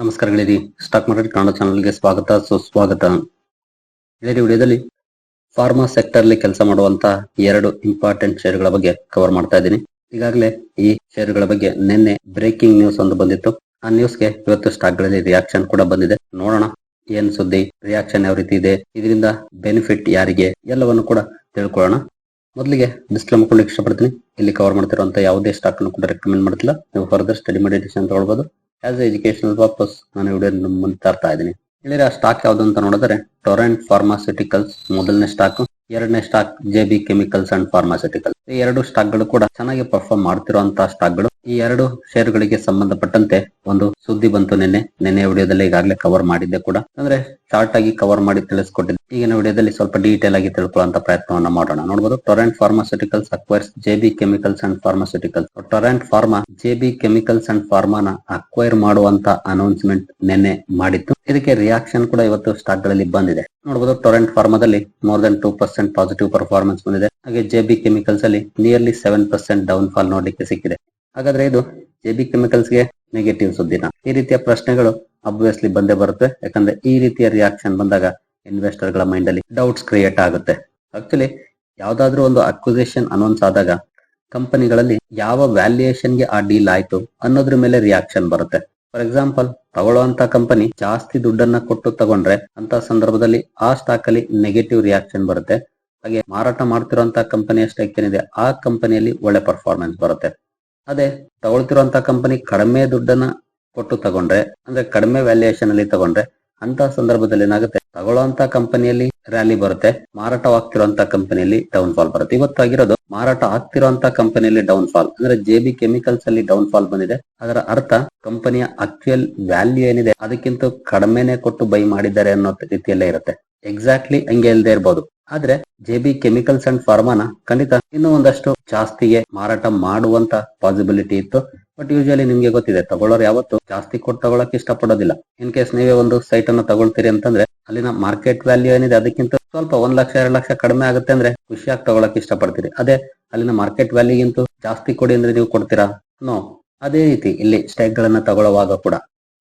ನಮಸ್ಕಾರಗಳಿರಿ stock market Kannada ಚಾನಲ್ಗೆ ಸ್ವಾಗತ. ಸುಸ್ವಾಗತ. ಇದೇ ವಿಡಿಯೋದಲ್ಲಿ ಫಾರ್ಮಾ ಸೆಕ್ಟರ್ ಅಲ್ಲಿ ಕೆಲಸ ಮಾಡುವಂತ ಎರಡು ಇಂಪಾರ್ಟೆಂಟ್ ಶೇರ್ಗಳ ಬಗ್ಗೆ ಕವರ್ ಮಾಡ್ತಾ ಇದ್ದೀನಿ. ಈಗಾಗಲೇ ಈ ಶೇರ್ಗಳ ಬಗ್ಗೆ ನಿನ್ನೆ ಬ್ರೇಕಿಂಗ್ ನ್ಯೂಸ್ ಒಂದು ಬಂದಿತ್ತು. ಆ ನ್ಯೂಸ್ಗೆ ಇವತ್ತು ಸ್ಟಾಕ್ಗಳಲ್ಲಿ ರಿಯಾಕ್ಷನ್ ಕೂಡ ಬಂದಿದೆ. ನೋಡೋಣ ಏನ್ ಸುದ್ದಿ ರಿಯಾಕ್ಷನ್ ಯಾವ ರೀತಿ ಇದೆ, ಇದರಿಂದ ಬೆನಿಫಿಟ್ ಯಾರಿಗೆ, ಎಲ್ಲವನ್ನು ಕೂಡ ತಿಳ್ಕೊಳ್ಳೋಣ. ಮೊದಲಿಗೆ ಡಿಸ್ಕ್ಲೇಮ್ ಮಾಡ್ಕೊಂಡು ಇಷ್ಟಪಡ್ತೀನಿ. ಇಲ್ಲಿ ಕವರ್ ಮಾಡ್ತಿರುವಂತ ಯಾವುದೇ ಸ್ಟಾಕ್ ಅನ್ನು ಕೂಡ ರೆಕಮೆಂಡ್ ಮಾಡ್ತಿಲ್ಲ. ನೀವು ಫರ್ದರ್ ಸ್ಟಡಿ ಮಾಡಿ ಡಿಸಿಷನ್ ತಗೊಳ್ಬಹುದು ಆಸ್ ಎಜುಕೇಶನಲ್ ಪರ್ಪಸ್ ನಾನು ವಿಡಿಯೋ ಮುಂದೆ ತರ್ತಾ ಇದ್ದೀನಿ. ಇಲ್ಲಿ ಆ ಸ್ಟಾಕ್ ಯಾವ್ದು ಅಂತ ನೋಡಿದ್ರೆ ಟೊರೆಂಟ್ ಫಾರ್ಮಾಸ್ಯೂಟಿಕಲ್ಸ್ ಮೊದಲನೇ ಸ್ಟಾಕ್ ಎರಡನೇ stock J B chemicals and pharmaceuticals ಎರಡು ಸ್ಟಾಕ್ಗಳು ಕೂಡ ಚೆನ್ನಾಗಿ ಪರ್ಫಾರ್ಮ್ ಮಾಡ್ತಿರುವಂತಹ ಸ್ಟಾಕ್ಗಳು. ಈ ಎರಡು ಷೇರುಗಳಿಗೆ ಸಂಬಂಧಪಟ್ಟಂತೆ ಒಂದು ಸುದ್ದಿ ಬಂತು ನಿನ್ನೆ. ನಿನ್ನೆ ವಿಡಿಯೋದಲ್ಲಿ ಈಗಾಗಲೇ ಕವರ್ ಮಾಡಿದ್ದೆ ಕೂಡ. ಅಂದ್ರೆ ಶಾರ್ಟ್ ಆಗಿ ಕವರ್ ಮಾಡಿ ತಿಳಿಸ್ಕೊಟ್ಟಿದ್ದೆ. ಈಗಿನ ವಿಡಿಯೋದಲ್ಲಿ ಸ್ವಲ್ಪ ಡೀಟೇಲ್ ಆಗಿ ತಿಳ್ಕೊಳ್ಳುವಂತ ಪ್ರಯತ್ನವನ್ನ ಮಾಡೋಣ. ನೋಡಬಹುದು Torrent pharmaceuticals acquires J B chemicals and pharmaceuticals Torrent pharma J B chemicals and ಫಾರ್ಮಾನ acquire ಮಾಡುವಂತ ಅನೌನ್ಸ್ಮೆಂಟ್ ನಿನ್ನೆ ಮಾಡಿತ್ತು. ಇದಕ್ಕೆ ರಿಯಾಕ್ಷನ್ ಕೂಡ ಇವತ್ತು ಸ್ಟಾಕ್ಗಳಲ್ಲಿ ಬಂದಿದೆ. ನೋಡಬಹುದು Torrent ಫಾರ್ಮಾದಲ್ಲಿ more than two percent positive performance ಬಂದಿದೆ. ಹಾಗೆ ಜೆ ಬಿ ಕೆಮಿಕಲ್ಸ್ ಅಲ್ಲಿ nearly seven percent down fall ನೋಡಲಿಕ್ಕೆ ಸಿಕ್ಕಿದೆ. ಹಾಗಾದ್ರೆ ಇದು ಜೆಬಿ ಕೆಮಿಕಲ್ಸ್ಗೆ ನೆಗೆಟಿವ್ ಸುದ್ದಿನ. ಈ ರೀತಿಯ ಪ್ರಶ್ನೆಗಳು ಅಬ್ವಿಯಸ್ಲಿ ಬಂದೇ ಬರುತ್ತೆ. ಯಾಕಂದ್ರೆ ಈ ರೀತಿಯ ರಿಯಾಕ್ಷನ್ ಬಂದಾಗ ಇನ್ವೆಸ್ಟರ್ಗಳ ಮೈಂಡ್ ಅಲ್ಲಿ ಡೌಟ್ಸ್ ಕ್ರಿಯೇಟ್ ಆಗುತ್ತೆ. ಆಕ್ಚುಲಿ ಯಾವ್ದಾದ್ರು ಒಂದು ಅಕ್ವಿಸೇಷನ್ ಅನೌನ್ಸ್ ಆದಾಗ ಕಂಪನಿಗಳಲ್ಲಿ ಯಾವ ವ್ಯಾಲ್ಯೂಯೇಷನ್ಗೆ ಆ ಡೀಲ್ ಆಯ್ತು ಅನ್ನೋದ್ರ ಮೇಲೆ ರಿಯಾಕ್ಷನ್ ಬರುತ್ತೆ. ಫಾರ್ ಎಕ್ಸಾಂಪಲ್ ತಗೊಳ್ಳುವಂತ ಕಂಪನಿ ಜಾಸ್ತಿ ದುಡ್ಡನ್ನ ಕೊಟ್ಟು ತಗೊಂಡ್ರೆ ಅಂತ ಸಂದರ್ಭದಲ್ಲಿ ಆ ಸ್ಟಾಕ್ ಅಲ್ಲಿ ನೆಗೆಟಿವ್ ರಿಯಾಕ್ಷನ್ ಬರುತ್ತೆ. ಹಾಗೆ ಮಾರಾಟ ಮಾಡ್ತಿರುವಂತಹ ಕಂಪನಿಯ ಸ್ಟಾಕ್ ಏನಿದೆ, ಆ ಕಂಪನಿಯಲ್ಲಿ ಒಳ್ಳೆ ಪರ್ಫಾರ್ಮೆನ್ಸ್ ಬರುತ್ತೆ. ಅದೇ ತಗೊಳ್ತಿರುವಂತ ಕಂಪನಿ ಕಡಿಮೆ ದುಡ್ಡನ್ನ ಕೊಟ್ಟು ತಗೊಂಡ್ರೆ, ಅಂದ್ರೆ ಕಡಿಮೆ ವ್ಯಾಲ್ಯೂಯೇಷನ್ ಅಲ್ಲಿ ತಗೊಂಡ್ರೆ ಅಂತ ಸಂದರ್ಭದಲ್ಲಿ ಏನಾಗುತ್ತೆ? ತಗೊಳ್ಳುವಂತ ಕಂಪನಿಯಲ್ಲಿ ರ್ಯಾಲಿ ಬರುತ್ತೆ, ಮಾರಾಟವಾಗ್ತಿರುವಂತ ಕಂಪನಿಯಲ್ಲಿ ಡೌನ್ ಫಾಲ್ ಬರುತ್ತೆ. ಇವತ್ತಾಗಿರೋದು ಮಾರಾಟ ಆಗ್ತಿರುವಂತ ಕಂಪನಿಯಲ್ಲಿ ಡೌನ್ ಫಾಲ್ ಅಂದ್ರೆ ಜೆ ಬಿ ಕೆಮಿಕಲ್ಸ್ ಅಲ್ಲಿ ಡೌನ್ ಫಾಲ್ ಬಂದಿದೆ. ಅದರ ಅರ್ಥ ಕಂಪನಿಯ ಆಕ್ಚುಯಲ್ ವ್ಯಾಲ್ಯೂ ಏನಿದೆ, ಅದಕ್ಕಿಂತ ಕಡಿಮೆನೆ ಕೊಟ್ಟು ಬೈ ಮಾಡಿದ್ದಾರೆ ಅನ್ನೋ ರೀತಿಯಲ್ಲೇ ಇರುತ್ತೆ. ಎಕ್ಸಾಕ್ಟ್ಲಿ ಹಂಗೆ ಇಲ್ಲದೆ ಇರಬಹುದು ಆದ್ರೆ ಜೆ ಬಿ ಕೆಮಿಕಲ್ಸ್ ಅಂಡ್ ಫಾರ್ಮಾನ ಖಂಡಿತ ಇನ್ನೂ ಒಂದಷ್ಟು ಜಾಸ್ತಿಗೆ ಮಾರಾಟ ಮಾಡುವಂತ ಪಾಸಿಬಿಲಿಟಿ ಇತ್ತು. ಬಟ್ ಯೂಶಲಿ ನಿಮ್ಗೆ ಗೊತ್ತಿದೆ, ತಗೊಳ್ಳೋರು ಯಾವತ್ತು ಜಾಸ್ತಿ ಕೊಟ್ಟು ತಗೊಳಕ್ ಇಷ್ಟಪಡೋದಿಲ್ಲ. ಇನ್ ಕೇಸ್ ನೀವೇ ಒಂದು ಸೈಟ್ ಅನ್ನ ತಗೊಳ್ತೀರಿ ಅಂತಂದ್ರೆ ಅಲ್ಲಿನ ಮಾರ್ಕೆಟ್ ವ್ಯಾಲ್ಯೂ ಏನಿದೆ ಅದಕ್ಕಿಂತ ಸ್ವಲ್ಪ ಒಂದ್ ಲಕ್ಷ, ಎರಡು ಲಕ್ಷ ಕಡಿಮೆ ಆಗುತ್ತೆ ಅಂದ್ರೆ ಖುಷಿಯಾಗಿ ತಗೊಳಕ್ ಇಷ್ಟಪಡ್ತೀರಿ. ಅದೇ ಅಲ್ಲಿನ ಮಾರ್ಕೆಟ್ ವ್ಯಾಲ್ಯೂಗಿಂತ ಜಾಸ್ತಿ ಕೊಡಿ ಅಂದ್ರೆ ನೀವು ಕೊಡ್ತೀರಾ? ನೋ ಅದೇ ರೀತಿ ಇಲ್ಲಿ ಸ್ಟಾಕ್ ಗಳನ್ನ ತಗೊಳ್ಳುವಾಗ ಕೂಡ.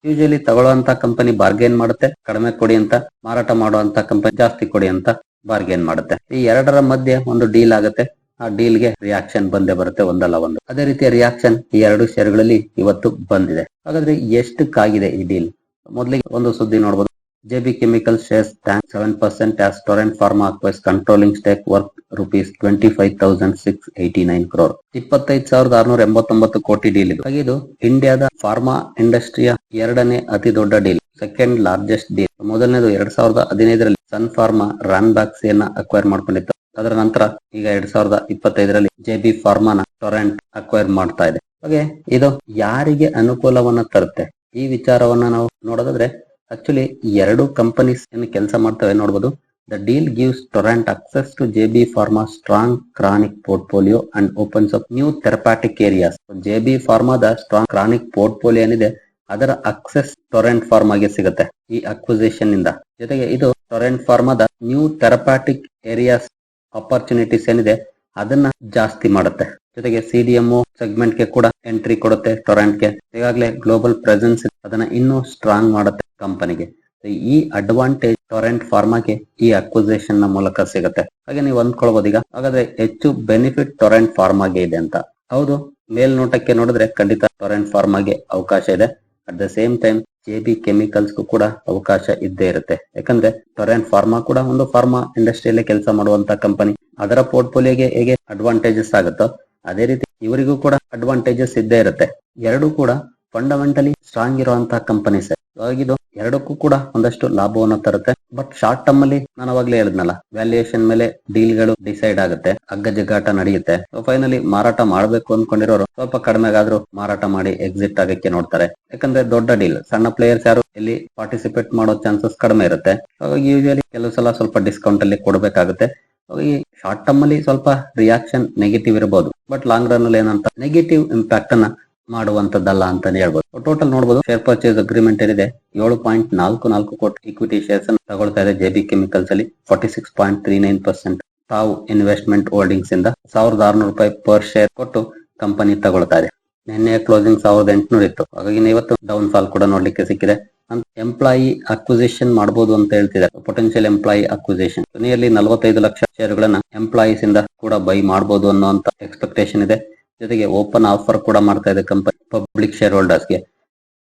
ಯೂಶಲಿ ತಗೊಳ್ಳುವಂತ ಕಂಪನಿ ಬಾರ್ಗೇನ್ ಮಾಡುತ್ತೆ, ಕಡಿಮೆ ಕೊಡಿ ಅಂತ, ಮಾರಾಟ ಮಾಡುವಂತ ಕಂಪನಿ ಜಾಸ್ತಿ ಕೊಡಿ ಅಂತ. ಬಾರ್ಗೇನ್ ಮಾಡುತ್ತೆ. ಈ ಎರಡರ ಮಧ್ಯೆ ಒಂದು ಡೀಲ್ ಆಗುತ್ತೆ. ಆ ಡೀಲ್ಗೆ ರಿಯಾಕ್ಷನ್ ಬಂದೇ ಬರುತ್ತೆ, ಒಂದಲ್ಲ ಒಂದು. ಅದೇ ರೀತಿಯ ರಿಯಾಕ್ಷನ್ ಈ ಎರಡು ಶೇರ್ಗಳಲ್ಲಿ ಇವತ್ತು ಬಂದಿದೆ. ಹಾಗಾದ್ರೆ ಎಷ್ಟಕ್ಕಾಗಿದೆ ಈ ಡೀಲ್? ಮೊದಲಿಗೆ ಒಂದು ಸುದ್ದಿ ನೋಡಬಹುದು J B chemical shares tank seven percent as Torrent pharma acquires controlling stake worth rupees twenty five thousand six eighty nine crore ಇಪ್ಪತ್ತೈದು ಸಾವಿರದ ಆರ್ನೂರ ಎಂಬತ್ತೊಂಬತ್ತು ಕೋಟಿ ಡೀಲ್ ಇದು. ಇದು ಇಂಡಿಯಾದ ಫಾರ್ಮಾ ಇಂಡಸ್ಟ್ರಿಯ ಎರಡನೇ ಅತಿ ದೊಡ್ಡ ಡೀಲ್. ಸೆಕೆಂಡ್ ಲಾರ್ಜೆಸ್ಟ್ ಡೀಲ್ ಮೊದಲನೇದು ಎರಡ್ ಸಾವಿರದ ಹದಿನೈದರಲ್ಲಿ ಸನ್ ಫಾರ್ಮಾ ರಾನ್ ಬಾಕ್ಸಿಯನ್ನ ಅಕ್ವೈರ್ ಮಾಡ್ಕೊಂಡಿತ್ತು. ಅದರ ನಂತರ ಈಗ ಎರಡ್ ಸಾವಿರದ ಇಪ್ಪತ್ತೈದರಲ್ಲಿ ಜೆ ಬಿ ಫಾರ್ಮಾನ ಟೊರೆಂಟ್ ಅಕ್ವೈರ್ ಮಾಡ್ತಾ ಇದೆ. ಹಾಗೆ ಇದು ಯಾರಿಗೆ ಅನುಕೂಲವನ್ನ ತರುತ್ತೆ? ಈ ವಿಚಾರವನ್ನ ನಾವು ನೋಡೋದಾದ್ರೆ ಆಕ್ಚುಲಿ ಎರಡು ಕಂಪನೀಸ್ ಏನು ಕೆಲಸ ಮಾಡ್ತವೆ ನೋಡಬಹುದು the deal gives Torrent access to J B pharma strong chronic portfolio and opens up new therapeutic areas J B ಫಾರ್ಮಾದ strong chronic portfolio ಏನಿದೆ ಅದರ ಅಕ್ಸೆಸ್ ಟೊರೆಂಟ್ ಫಾರ್ಮಾಗೆ ಸಿಗುತ್ತೆ ಈ ಅಕ್ವಿಸಿಷನ್ ಇಂದ ಜೊತೆಗೆ ಇದು ಟೊರೆಂಟ್ ಫಾರ್ಮಾದ ನ್ಯೂ ಥೆರಪಾಟಿಕ್ ಏರಿಯಾಸ್ ಆಪರ್ಚುನಿಟೀಸ್ ಏನಿದೆ, ಅದನ್ನ ಜಾಸ್ತಿ ಮಾಡುತ್ತೆ. ಜೊತೆಗೆ ಸಿಡಿಎಂ ಸೆಗ್ಮೆಂಟ್ಗೆ ಕೂಡ ಎಂಟ್ರಿ ಕೊಡುತ್ತೆ ಟೊರೆಂಟ್ಗೆ. ಈಗಾಗಲೇ ಗ್ಲೋಬಲ್ ಪ್ರೆಸೆನ್ಸ್ ಅದನ್ನ ಇನ್ನೂ ಸ್ಟ್ರಾಂಗ್ ಮಾಡುತ್ತೆ ಕಂಪನಿಗೆ ಈ ಅಡ್ವಾಂಟೇಜ್ ಟೊರೆಂಟ್ ಫಾರ್ಮಾಗೆ ಈ ಅಕ್ವಿಸೇಷನ್ನ ಮೂಲಕ ಸಿಗುತ್ತೆ. ಹಾಗೆ ನೀವು ಅಂದ್ಕೊಳ್ಬಹುದು ಈಗ ಹಾಗಾದ್ರೆ ಹೆಚ್ಚು ಬೆನಿಫಿಟ್ ಟೊರೆಂಟ್ ಫಾರ್ಮಾಗೆ ಇದೆ ಅಂತ. ಹೌದು, ಮೇಲ್ನೋಟಕ್ಕೆ ನೋಡಿದ್ರೆ ಖಂಡಿತ ಟೊರೆಂಟ್ ಫಾರ್ಮಾಗೆ ಅವಕಾಶ ಇದೆ. At the same time J B chemicals ಕೂಡ ಅವಕಾಶ ಇದ್ದೇ ಇರುತ್ತೆ. ಯಾಕಂದ್ರೆ ಟೊರೆಂಟ್ ಫಾರ್ಮಾ ಕೂಡ ಒಂದು ಫಾರ್ಮಾ ಇಂಡಸ್ಟ್ರಿಯಲ್ಲಿ ಕೆಲಸ ಮಾಡುವಂತ ಕಂಪನಿ ಅದರ ಪೋರ್ಟ್ಫೋಲಿಯೋಗೆ ಹೇಗೆ ಅಡ್ವಾಂಟೇಜಸ್ ಆಗುತ್ತೋ, ಅದೇ ರೀತಿ ಇವರಿಗೂ ಕೂಡ ಅಡ್ವಾಂಟೇಜಸ್ ಇದ್ದೇ ಇರುತ್ತೆ. ಎರಡೂ ಕೂಡ ಫಂಡಮೆಂಟಲಿ ಸ್ಟ್ರಾಂಗ್ ಇರುವಂತಹ ಕಂಪನೀಸ್ ಹಾಗಿದು ಎರಡಕ್ಕೂ ಕೂಡ ಒಂದಷ್ಟು ಲಾಭವನ್ನು ತರುತ್ತೆ. ಬಟ್ ಶಾರ್ಟ್ ಟರ್ಮ್ ಅಲ್ಲಿ ನಾನು ಅವಾಗಲೇ ಹೇಳಿದ್ನಲ್ಲ ವ್ಯಾಲ್ಯೂಯೇಷನ್ ಮೇಲೆ ಡೀಲ್ಗಳು ಡಿಸೈಡ್ ಆಗುತ್ತೆ ಅಗ್ಗ ಜಗ್ಗಾಟ ನಡೆಯುತ್ತೆ ಫೈನಲಿ ಮಾರಾಟ ಮಾಡಬೇಕು ಅನ್ಕೊಂಡಿರೋರು ಸ್ವಲ್ಪ ಕಡಿಮೆಗಾದ್ರೂ ಮಾರಾಟ ಮಾಡಿ ಎಕ್ಸಿಟ್ ಆಗಕ್ಕೆ ನೋಡ್ತಾರೆ. ಯಾಕಂದ್ರೆ ದೊಡ್ಡ ಡೀಲ್ ಸಣ್ಣ ಪ್ಲೇಯರ್ಸ್ ಯಾರು ಇಲ್ಲಿ ಪಾರ್ಟಿಸಿಪೇಟ್ ಮಾಡೋ ಚಾನ್ಸಸ್ ಕಡಿಮೆ ಇರುತ್ತೆ. ಯೂಶಲಿ ಕೆಲವು ಸಲ ಸ್ವಲ್ಪ ಡಿಸ್ಕೌಂಟ್ ಅಲ್ಲಿ ಕೊಡಬೇಕಾಗುತ್ತೆ. ಈ ಶಾರ್ಟ್ ಟರ್ಮ್ ಅಲ್ಲಿ ಸ್ವಲ್ಪ ರಿಯಾಕ್ಷನ್ ನೆಗೆಟಿವ್ ಇರಬಹುದು ಬಟ್ ಲಾಂಗ್ ರನ್ ಅಲ್ಲಿ ಏನಂತ ನೆಗೆಟಿವ್ ಇಂಪ್ಯಾಕ್ಟ್ ಅನ್ನ ಮಾಡುವಂತದ್ದಲ್ಲ ಅಂತಾನೆ ಹೇಳ್ಬೋದು. ಟೋಟಲ್ ನೋಡಬಹುದು ಶೇರ್ ಪರ್ಚೇಸ್ ಅಗ್ರಿಮೆಂಟ್ ಏನಿದೆ, ಏಳು ಪಾಯಿಂಟ್ ನಾಲ್ಕು ನಾಲ್ಕು ಕೋಟಿ ಇಕ್ವಿಟಿ ಶೇರ್ಸ್ ಅನ್ನು ತಗೊಳ್ತಾ ಇದೆ ಜೆಬಿ ಕೆಮಿಕಲ್ಸ್ ಅಲ್ಲಿ forty six point three nine percent Tau investment holdings ಇಂದ ಸಾವಿರದ ಆರ್ನೂರು ರೂಪಾಯಿ ಪರ್ ಶೇರ್ ಕೊಟ್ಟು ಕಂಪನಿ ತಗೊಳ್ತಾ ಇದೆ. ನಿನ್ನೆ ಕ್ಲೋಸಿಂಗ್ ಸಾವಿರದ ಎಂಟುನೂರ ಇತ್ತು. ಹಾಗಾಗಿ ಇವತ್ತು ಡೌನ್ ಫಾಲ್ ಕೂಡ ನೋಡ್ಲಿಕ್ಕೆ ಸಿಕ್ಕಿದೆ. ಅಂತ ಎಂಪ್ಲಾಯಿ ಅಕ್ವಿಸಿಷನ್ ಮಾಡಬಹುದು ಅಂತ ಹೇಳ್ತಿದ್ದಾರೆ. ಪೊಟೆನ್ಶಿಯಲ್ ಎಂಪ್ಲಾಯಿ ಅಕ್ವಿಸಿಷನ್ ನಿಯರ್ಲಿ ನಲವತ್ತೈದು ಲಕ್ಷ ಶೇರ್ಗಳನ್ನ ಎಂಪ್ಲಾಯೀಸ್ ಇಂದ ಕೂಡ ಬೈ ಮಾಡಬಹುದು ಅನ್ನೋ ಎಕ್ಸ್ಪೆಕ್ಟೇಷನ್ ಇದೆ. ಜೊತೆಗೆ ಓಪನ್ ಆಫರ್ ಕೂಡ ಮಾಡ್ತಾ ಇದೆ ಕಂಪನಿ ಪಬ್ಲಿಕ್ ಶೇರ್ ಹೋಲ್ಡರ್ಸ್ಗೆ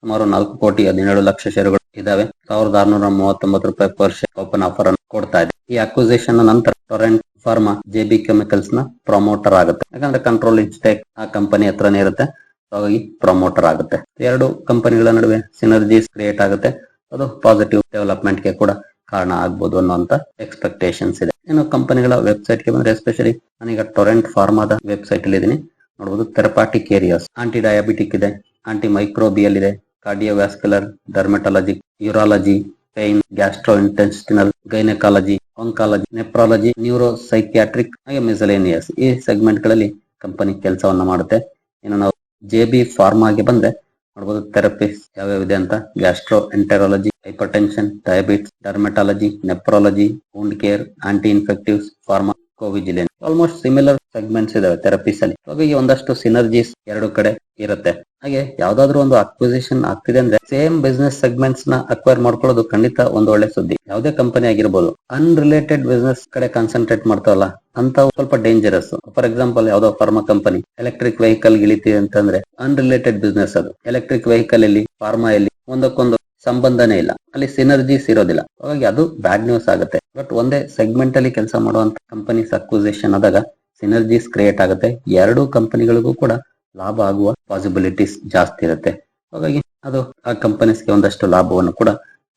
ಸುಮಾರು ನಾಲ್ಕು ಕೋಟಿ ಹದಿನೇಳು ಲಕ್ಷ ಶೇರುಗಳು ಇದಾವೆ. ಸಾವಿರದ ಆರ್ನೂರ ಮೂವತ್ತೊಂಬತ್ತು ರೂಪಾಯಿ ಪರ್ ಶೇರ್ ಓಪನ್ ಆಫರ್ ಅನ್ನು ಕೊಡ್ತಾ ಇದೆ. ಈ ಅಕ್ವಿಸೇಷನ್ ನಂತರ ಟೊರೆಂಟ್ ಫಾರ್ಮಾ ಜೆ ಬಿ ಕೆಮಿಕಲ್ಸ್ನ ಪ್ರಮೋಟರ್ ಆಗುತ್ತೆ. ಯಾಕಂದ್ರೆ ಕಂಟ್ರೋಲ್ ಇನ್ಸ್ಟೆಕ್ ಆ ಕಂಪನಿ ಹತ್ರನೇ ಇರುತ್ತೆ. ಹಾಗಾಗಿ ಪ್ರಮೋಟರ್ ಆಗುತ್ತೆ. ಎರಡು ಕಂಪನಿಗಳ ನಡುವೆ ಸಿನರ್ಜೀಸ್ ಕ್ರಿಯೇಟ್ ಆಗುತ್ತೆ. ಅದು ಪಾಸಿಟಿವ್ ಡೆವಲಪ್ಮೆಂಟ್ಗೆ ಕೂಡ ಕಾರಣ ಆಗ್ಬೋದು ಅನ್ನುವಂತ ಎಕ್ಸ್ಪೆಕ್ಟೇಷನ್ಸ್ ಇದೆ. ಇನ್ನು ಕಂಪನಿಗಳ ವೆಬ್ಸೈಟ್ಗೆ ಬಂದ್ರೆ ಎಸ್ಪೆಷಲಿ ನಾನೀಗ ಟೊರೆಂಟ್ ಫಾರ್ಮಾದ ವೆಬ್ಸೈಟ್ ಅಲ್ಲಿ ಇದೀನಿ ನೋಡಬಹುದು ಥೆರಪಾಟಿಕ್ ಏರಿಯಾಸ್ ಆಂಟಿ ಡಯಾಬಿಟಿಕ್ ಇದೆ ಆಂಟಿ ಮೈಕ್ರೋಬಿಯಲ್ ಇದೆ cardiovascular dermatology urology pain gastro intestinal gynaecology oncology nephrology neuro psychiatric ಹಾಗೆ ಮಿಸಲೇನಿಯಸ್ ಈ ಸೆಗ್ಮೆಂಟ್ಗಳಲ್ಲಿ ಕಂಪನಿ ಕೆಲಸವನ್ನ ಮಾಡುತ್ತೆ. ಇನ್ನು ನಾವು ಜೆ ಬಿ ಫಾರ್ಮಾಗೆ ಬಂದ್ರೆ ನೋಡಬಹುದು ಥೆರಪಿಸ್ ಯಾವ್ಯಾವ ಇದೆ ಅಂತ. Gastroenterology hypertension diabetes dermatology nephrology wound care anti infectives pharmacovigilance almost similar segments ಇದಾವೆ ಥೆರಪೀಸ್ ಅಲ್ಲಿ. ಹಾಗಾಗಿ ಒಂದಷ್ಟು ಸಿನರ್ಜೀಸ್ ಎರಡು ಕಡೆ ಇರುತ್ತೆ. ಹಾಗೆ ಯಾವ್ದಾದ್ರು ಒಂದು ಅಕ್ವಿಸಿಷನ್ ಆಗ್ತಿದೆ ಅಂದ್ರೆ ಸೇಮ್ ಬಿಸ್ನೆಸ್ ಸೆಗ್ಮೆಂಟ್ಸ್ನ ಅಕ್ವೈರ್ ಮಾಡ್ಕೊಳ್ಳೋದು ಖಂಡಿತ ಒಂದು ಒಳ್ಳೆ ಸುದ್ದಿ. ಯಾವುದೇ ಕಂಪನಿ ಆಗಿರ್ಬೋದು ಅನ್ರಿಲೇಟೆಡ್ ಬಿಸ್ನೆಸ್ ಕಡೆ ಕಾನ್ಸಂಟ್ರೇಟ್ ಮಾಡ್ತಾವಲ್ಲ, ಅಂತ ಸ್ವಲ್ಪ ಡೇಂಜರಸ್ ಫಾರ್ ಎಕ್ಸಾಂಪಲ್ ಯಾವ್ದೋ ಫಾರ್ಮಾ ಕಂಪನಿ ಎಲೆಕ್ಟ್ರಿಕ್ ವೆಹಿಕಲ್ ಇಳಿತೀವಿ ಅಂತಂದ್ರೆ ಅನ್ರಿಲೇಟೆಡ್ ಬಿಸ್ನೆಸ್ ಅದು. ಎಲೆಕ್ಟ್ರಿಕ್ ವೆಹಿಕಲ್ ಇಲ್ಲಿ ಫಾರ್ಮಾ ಅಲ್ಲಿ ಒಂದಕ್ಕೊಂದು ಸಂಬಂಧನೇ ಇಲ್ಲ. ಅಲ್ಲಿ ಸಿನರ್ಜೀಸ್ ಇರೋದಿಲ್ಲ. ಹಾಗಾಗಿ ಅದು ಬ್ಯಾಡ್ ನ್ಯೂಸ್ ಆಗುತ್ತೆ. ಬಟ್ ಒಂದೇ ಸೆಗ್ಮೆಂಟ್ ಅಲ್ಲಿ ಕೆಲಸ ಮಾಡುವಂತ ಕಂಪನೀಸ್ ಅಕ್ವಿಸೇಷನ್ ಆದಾಗ ಸಿನರ್ಜೀಸ್ ಕ್ರಿಯೇಟ್ ಆಗುತ್ತೆ. ಎರಡೂ ಕಂಪನಿಗಳಿಗೂ ಕೂಡ ಲಾಭ ಆಗುವ ಪಾಸಿಬಿಲಿಟೀಸ್ ಜಾಸ್ತಿ ಇರುತ್ತೆ. ಹಾಗಾಗಿ ಅದು ಆ ಕಂಪನೀಸ್ಗೆ ಒಂದಷ್ಟು ಲಾಭವನ್ನು ಕೂಡ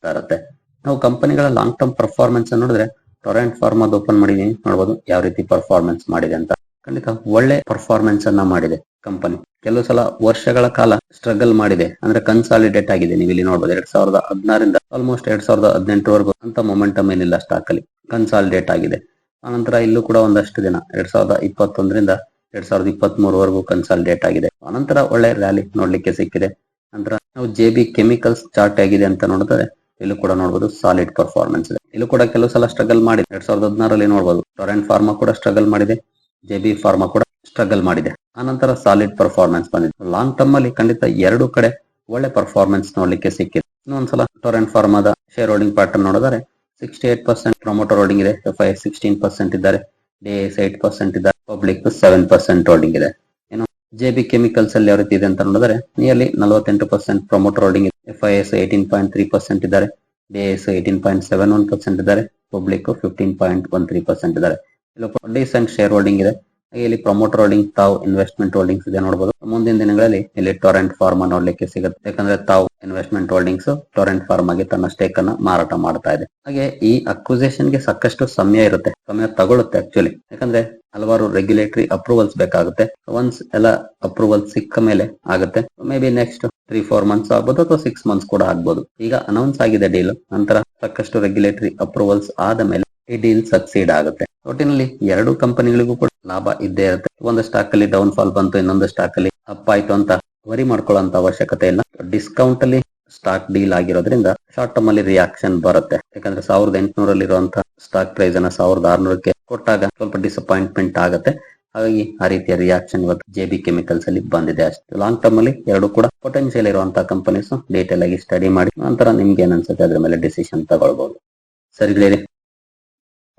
ತರುತ್ತೆ. ನಾವು ಕಂಪನಿಗಳ ಲಾಂಗ್ ಟರ್ಮ್ ಪರ್ಫಾರ್ಮೆನ್ಸ್ ನೋಡಿದ್ರೆ ಟೊರೆಂಟ್ ಫಾರ್ಮ್ ಅದು ಓಪನ್ ಮಾಡಿದೀನಿ. ನೋಡಬಹುದು ಯಾವ ರೀತಿ ಪರ್ಫಾರ್ಮೆನ್ಸ್ ಮಾಡಿದೆ ಅಂತ. ಖಂಡಿತ ಒಳ್ಳೆ ಪರ್ಫಾರ್ಮೆನ್ಸ್ ಅನ್ನ ಮಾಡಿದೆ ಕಂಪನಿ ಕೆಲವು ಸಲ ವರ್ಷಗಳ ಕಾಲ ಸ್ಟ್ರಗಲ್ ಮಾಡಿದೆ. ಅಂದ್ರೆ ಕನ್ಸಾಲಿಡೇಟ್ ಆಗಿದೆ. ನೀವು ಇಲ್ಲಿ ನೋಡಬಹುದು ಎರಡ್ ಸಾವಿರದ ಹದಿನಾರಿಂದ ಆಲ್ಮೋಸ್ಟ್ ಎರಡ್ ಸಾವಿರದ ಹದಿನೆಂಟರವರೆಗೂ ಅಂತ ಮೊಮೆಂಟಮ್ ಏನಿಲ್ಲ ಸ್ಟಾಕ್ ಅಲ್ಲಿ. ಕನ್ಸಾಲಿಡೇಟ್ ಆಗಿದೆ. ಆನಂತರ ಇಲ್ಲೂ ಕೂಡ ಒಂದಷ್ಟು ದಿನ, ಎರಡ್ ಸಾವಿರದ ಇಪ್ಪತ್ತೊಂದರಿಂದ ಎರಡ್ ಸಾವಿರದ ಇಪ್ಪತ್ತ್ ಮೂರವರೆಗೂ ಕನ್ಸಾಲಿಡೇಟ್ ಆಗಿದೆ. ಆನಂತರ ಒಳ್ಳೆ ರ್ಯಾಲಿ ನೋಡ್ಲಿಕ್ಕೆ ಸಿಕ್ಕಿದೆ. ನಂತರ ನಾವು ಜೆ ಬಿ ಕೆಮಿಕಲ್ಸ್ ಚಾರ್ಟ್ ಆಗಿದೆ ಅಂತ ನೋಡಿದ್ರೆ ಇಲ್ಲೂ ಕೂಡ ನೋಡಬಹುದು ಸಾಲಿಡ್ ಪರ್ಫಾರ್ಮೆನ್ಸ್ ಇದೆ. ಇಲ್ಲೂ ಕೂಡ ಕೆಲವು ಸಲ ಸ್ಟ್ರಗಲ್ ಮಾಡಿದೆ. ಎರಡ್ ಸಾವಿರದ ಹದಿನಾರಲ್ಲಿ ನೋಡಬಹುದು ಟೊರೆಂಟ್ ಫಾರ್ಮಾ ಕೂಡ ಸ್ಟ್ರಗಲ್ ಮಾಡಿದೆ. ಜೆ ಬಿ ಫಾರ್ಮಾ ಕೂಡ ಸ್ಟ್ರಗಲ್ ಮಾಡಿದೆ. ಆನಂತರ ಸಾಲಿಡ್ ಪರ್ಫಾರ್ಮೆನ್ಸ್ ಬಂದಿದೆ. ಲಾಂಗ್ ಟರ್ಮ್ ಅಲ್ಲಿ ಖಂಡಿತ ಎರಡು ಕಡೆ ಒಳ್ಳೆ ಪರ್ಫಾರ್ಮೆನ್ಸ್ ನೋಡ್ಲಿಕ್ಕೆ ಸಿಕ್ಕಿದೆ. ಇನ್ನೊಂದ್ಸಲ ಟೊರೆಂಟ್ ಫಾರ್ಮಾದ ಶೇರ್ ಹೋಲ್ಡಿಂಗ್ ಪ್ಯಾಟರ್ನ್ ನೋಡಿದರೆ sixty eight percent promoter holding ಇದೆ ಐ ಸಿಕ್ಸ್ಟೀನ್ ಪರ್ಸೆಂಟ್ ಇದ್ದಾರೆ. ಡಿ ಎಸ್ ಏಟ್ ಪರ್ಸೆಂಟ್ ಇದ್ದಾರೆ. ಪಬ್ಲಿಕ್ ಸೆವೆನ್ ಪರ್ಸೆಂಟ್ ಹೋಲ್ಡಿಂಗ್ ಇದೆ. ಏನು ಜೆ ಬಿ ಕೆಮಿಕಲ್ಸ್ ಅಲ್ಲಿ ಯಾವ ರೀತಿ ಇದೆ ಅಂತ ನೋಡಿದ್ರೆ ನಿಯರ್ಲಿ ನಲವತ್ತೆಂಟು ಪರ್ಸೆಂಟ್ ಪ್ರಮೋಟರ್ ಹೋಲ್ಡಿಂಗ್ ಇದೆ. F I S eighteen point three percent ಇದ್ದಾರೆ. D S eighteen point seven one percent ಇದ್ದಾರೆ. Public fifteen point one three percent ಇದ್ದಾರೆ. ಇಲ್ಲಿ ಡಿಸೆಂಟ್ ಶೇರ್ ಹೋಲ್ಡಿಂಗ್ ಇದೆ. ಇಲ್ಲಿ promoter holding Tau investment holdings ಇದೆ ನೋಡಬಹುದು ಮುಂದಿನ ದಿನಗಳಲ್ಲಿ ಇಲ್ಲಿ ಟೊರೆಂಟ್ ಫಾರ್ಮ್ ನೋಡ್ಲಿಕ್ಕೆ ಸಿಗುತ್ತೆ. ಯಾಕಂದ್ರೆ ತಾವು ಇನ್ವೆಸ್ಟ್ಮೆಂಟ್ ಹೋಲ್ಡಿಂಗ್ಸ್ ಟೊರೆಂಟ್ ಫಾರ್ಮ್ ಆಗಿ ತನ್ನ ಸ್ಟೇಕ್ ಅನ್ನ ಮಾರಾಟ ಮಾಡ್ತಾ ಇದೆ. ಹಾಗೆ ಈ ಅಕ್ವಿಸೇಷನ್ಗೆ ಸಾಕಷ್ಟು ಸಮಯ ಇರುತ್ತೆ. ಸಮಯ ತಗೊಳುತ್ತೆ ಆಕ್ಚುಲಿ ಯಾಕಂದ್ರೆ ಹಲವಾರು ರೆಗ್ಯುಲೇಟರಿ ಅಪ್ರೂವಲ್ಸ್ ಬೇಕಾಗುತ್ತೆ. ಒನ್ಸ್ ಎಲ್ಲ ಅಪ್ರೂವಲ್ ಸಿಕ್ಕ ಮೇಲೆ ಆಗುತ್ತೆ. May be next three four months ಆಗ್ಬೋದು ಅಥವಾ ಸಿಕ್ಸ್ ಮಂತ್ಸ್ ಕೂಡ ಆಗ್ಬೋದು. ಈಗ ಅನೌನ್ಸ್ ಆಗಿದೆ ಡೀಲ್ ನಂತರ ಸಾಕಷ್ಟು ರೆಗ್ಯುಲೇಟರಿ ಅಪ್ರೂವಲ್ಸ್ ಆದ ಮೇಲೆ ಈ ಡೀಲ್ ಸಕ್ಸೀಡ್ ಆಗುತ್ತೆ. ಒಟ್ಟಿನಲ್ಲಿ ಎರಡು ಕಂಪನಿಗಳಿಗೂ ಕೂಡ ಲಾಭ ಇದ್ದೇ ಇರುತ್ತೆ. ಒಂದು ಸ್ಟಾಕ್ ಅಲ್ಲಿ ಡೌನ್ ಫಾಲ್ ಬಂತು, ಇನ್ನೊಂದು ಸ್ಟಾಕ್ ಅಲ್ಲಿ ಅಪ್ ಆಯ್ತು ಅಂತ ವರಿ ಮಾಡ್ಕೊಳ್ಳೋ ಅವಶ್ಯಕತೆ ಇಲ್ಲ. ಡಿಸ್ಕೌಂಟ್ ಅಲ್ಲಿ ಸ್ಟಾಕ್ ಡೀಲ್ ಆಗಿರೋದ್ರಿಂದ ಶಾರ್ಟ್ ಟರ್ಮ್ ಅಲ್ಲಿ ರಿಯಾಕ್ಷನ್ ಬರುತ್ತೆ. ಯಾಕಂದ್ರೆ ಸಾವಿರದ ಎಂಟುನೂರಲ್ಲಿ ಇರುವಂತಹ ಸ್ಟಾಕ್ ಪ್ರೈಸ್ ಅನ್ನ ಸಾವಿರದ ಆರ್ನೂರಕ್ಕೆ ಕೊಟ್ಟಾಗ ಸ್ವಲ್ಪ ಡಿಸಪಾಯಿಂಟ್ಮೆಂಟ್ ಆಗುತ್ತೆ. ಹಾಗಾಗಿ ಆ ರೀತಿಯ ರಿಯಾಕ್ಷನ್ ಇವತ್ತು ಜೆ ಬಿ ಕೆಮಿಕಲ್ಸ್ ಅಲ್ಲಿ ಬಂದಿದೆ ಅಷ್ಟೇ. ಲಾಂಗ್ ಟರ್ಮ್ ಅಲ್ಲಿ ಎರಡು ಕೂಡ ಪೊಟೆನ್ಶಿಯಲ್ ಇರುವಂತಹ ಕಂಪನೀಸ್ ಡೀಟೇಲ್ ಆಗಿ ಸ್ಟಡಿ ಮಾಡಿ, ನಂತರ ನಿಮ್ಗೆ ಏನ್ ಅನ್ಸುತ್ತೆ ಅದ್ರ ಮೇಲೆ ಡಿಸಿಷನ್ ತಗೊಳ್ಬಹುದು ಸರಿ